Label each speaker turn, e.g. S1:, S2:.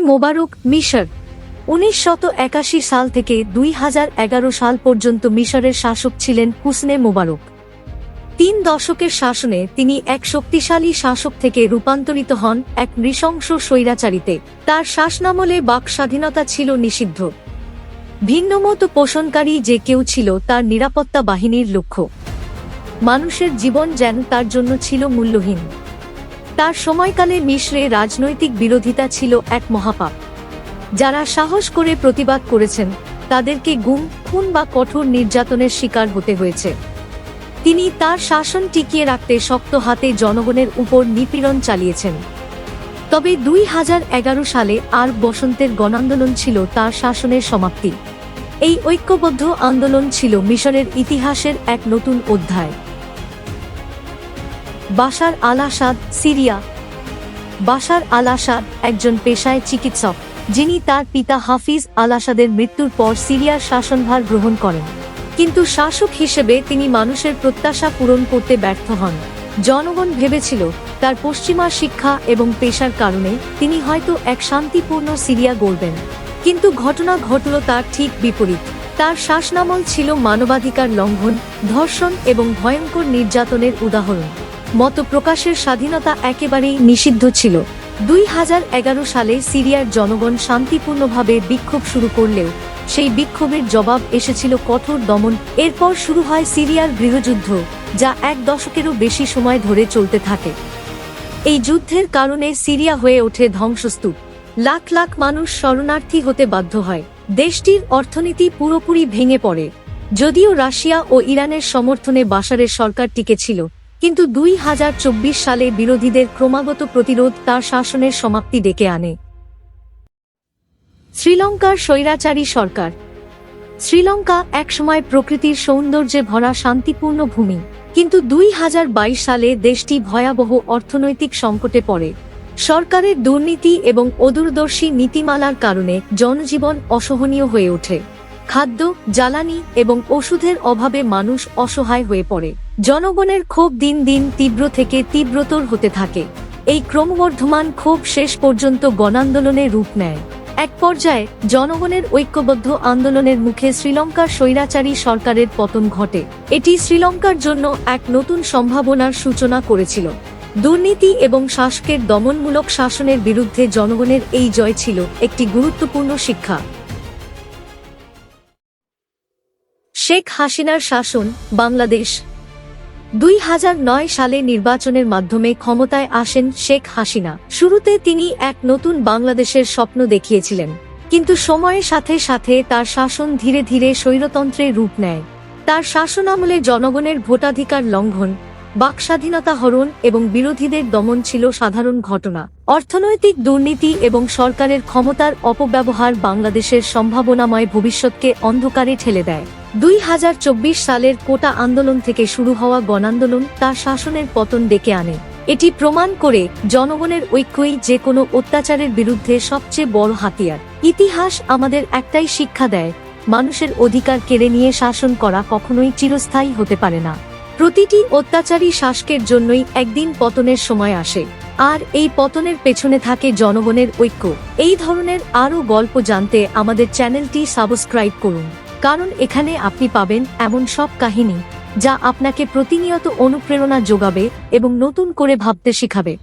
S1: মোবারক মিশর। উনিশ শত একাশি সাল থেকে দুই হাজার এগারো সাল পর্যন্ত মিশরের শাসক ছিলেন হুসনে মোবারক। তিন দশকের শাসনে তিনি এক শক্তিশালী শাসক থেকে রূপান্তরিত হন এক নৃশংস স্বৈরাচারিতে। তার শাসনামলে বাক স্বাধীনতা ছিল নিষিদ্ধ। ভিন্নমত পোষণকারী যে কেউ ছিল তার নিরাপত্তা বাহিনীর লক্ষ্য। মানুষের জীবন যেন তার জন্য ছিল মূল্যহীন। তার সময়কালে মিশ্রে রাজনৈতিক বিরোধিতা ছিল এক মহাপাপ। যারা সাহস করে প্রতিবাদ করেছেন, তাদেরকে গুম, খুন বা কঠোর নির্যাতনের শিকার হতে হয়েছে। তিনি তার শাসন টিকিয়ে রাখতে শক্ত হাতে জনগণের উপর নিপীড়ন চালিয়েছেন। তবে দুই হাজার এগারো সালে আর বসন্তের গণান্দোলন ছিল তার শাসনের সমাপ্তি। এই ঐক্যবদ্ধ আন্দোলন ছিল মিশরের ইতিহাসের এক নতুন অধ্যায়। Bashar al Assad Syria. Bashar al Assad একজন পেশায় চিকিৎসক, যিনি তার পিতা হাফিজ আল আসাদের মৃত্যুর পর সিরিয়ার শাসনভার গ্রহণ করেন। কিন্তু শাসক হিসেবে তিনি মানুষের প্রত্যাশা পূরণ করতে ব্যর্থ হন। জনগণ ভেবেছিল, তার পশ্চিমা শিক্ষা এবং পেশার কারণে তিনি হয়তো এক শান্তিপূর্ণ সিরিয়া গড়বেন। কিন্তু ঘটনা ঘটল তার ঠিক বিপরীত। তার শাসনামল ছিল মানবাধিকার লঙ্ঘন, ধর্ষণ এবং ভয়ঙ্কর নির্যাতনের উদাহরণ। মত প্রকাশের স্বাধীনতা একেবারেই নিষিদ্ধ ছিল। দুই হাজার এগারো সালে সিরিয়ার জনগণ শান্তিপূর্ণভাবে বিক্ষোভ শুরু করলেও সেই বিক্ষোভের জবাব এসেছিল কঠোর দমন। এরপর শুরু হয় সিরিয়ার গৃহযুদ্ধ, যা এক দশকেরও বেশি সময় ধরে চলতে থাকে। এই যুদ্ধের কারণে সিরিয়া হয়ে ওঠে ধ্বংসস্তূপ। লাখ লাখ মানুষ শরণার্থী হতে বাধ্য হয়। দেশটির অর্থনীতি পুরোপুরি ভেঙে পড়ে। যদিও রাশিয়া ও ইরানের সমর্থনে বাশারের সরকার টিকে ছিল কিন্তু দুই হাজার চব্বিশ সালে বিরোধীদের ক্রমাগত প্রতিরোধ তার শাসনের সমাপ্তি ডেকে আনে। শ্রীলঙ্কার স্বৈরাচারী সরকার। শ্রীলঙ্কা একসময় প্রকৃতির সৌন্দর্যে ভরা শান্তিপূর্ণ ভূমি, কিন্তু দুই হাজার বাইশ সালে দেশটি ভয়াবহ অর্থনৈতিক সংকটে পড়ে। সরকারের দুর্নীতি এবং অদূরদর্শী নীতিমালার কারণে জনজীবন অসহনীয় হয়ে ওঠে। খাদ্য, জ্বালানি এবং ওষুধের অভাবে মানুষ অসহায় হয়ে পড়ে। জনগণের ক্ষোভ দিন দিন তীব্র থেকে তীব্রতর হতে থাকে। এই ক্রমবর্ধমান ক্ষোভ শেষ পর্যন্ত গণান্দোলনে রূপ নেয়। এক পর্যায়ে জনগণের ঐক্যবদ্ধ আন্দোলনের মুখে শ্রীলঙ্কার স্বৈরাচারী সরকারের পতন ঘটে। এটি শ্রীলঙ্কার জন্য এক নতুন সম্ভাবনার সূচনা করেছিল। দুর্নীতি এবং শাসকের দমনমূলক শাসনের বিরুদ্ধে জনগণের এই জয় ছিল একটি গুরুত্বপূর্ণ শিক্ষা। শেখ হাসিনার শাসন, বাংলাদেশ। দুই হাজার নয় সালে নির্বাচনের মাধ্যমে ক্ষমতায় আসেন শেখ হাসিনা। শুরুতে তিনি এক নতুন বাংলাদেশের স্বপ্ন দেখিয়েছিলেন। কিন্তু সময়ের সাথে সাথে তার শাসন ধীরে ধীরে স্বৈরতন্ত্রে রূপ নেয়। তার শাসনামলে জনগণের ভোটাধিকার লঙ্ঘন বাকস্বাধীনতা হরণ এবং বিরোধীদের দমন ছিল সাধারণ ঘটনা। অর্থনৈতিক দুর্নীতি এবং সরকারের ক্ষমতার অপব্যবহার বাংলাদেশের সম্ভাবনাময় ভবিষ্যৎকে অন্ধকারে ঠেলে দেয়। দুই হাজার চব্বিশ সালের কোটা আন্দোলন থেকে শুরু হওয়া গণান্দোলন তার শাসনের পতন ডেকে আনে। এটি প্রমাণ করে জনগণের ঐক্যই যে কোনো অত্যাচারের বিরুদ্ধে সবচেয়ে বড় হাতিয়ার। ইতিহাস আমাদের একটাই শিক্ষা দেয়, মানুষের অধিকার কেড়ে নিয়ে শাসন করা কখনোই চিরস্থায়ী হতে পারে না। প্রতিটি অত্যাচারী শাসকের জন্যই একদিন পতনের সময় আসে। আর এই পতনের পেছনে থাকে জনগণের ঐক্য। এই ধরনের আরও গল্প জানতে আমাদের চ্যানেলটি সাবস্ক্রাইব করুন। কারণ এখানে আপনি পাবেন এমন সব কাহিনী যা আপনাকে প্রতিনিয়ত অনুপ্রেরণা যোগাবে এবং নতুন করে ভাবতে শিখাবে।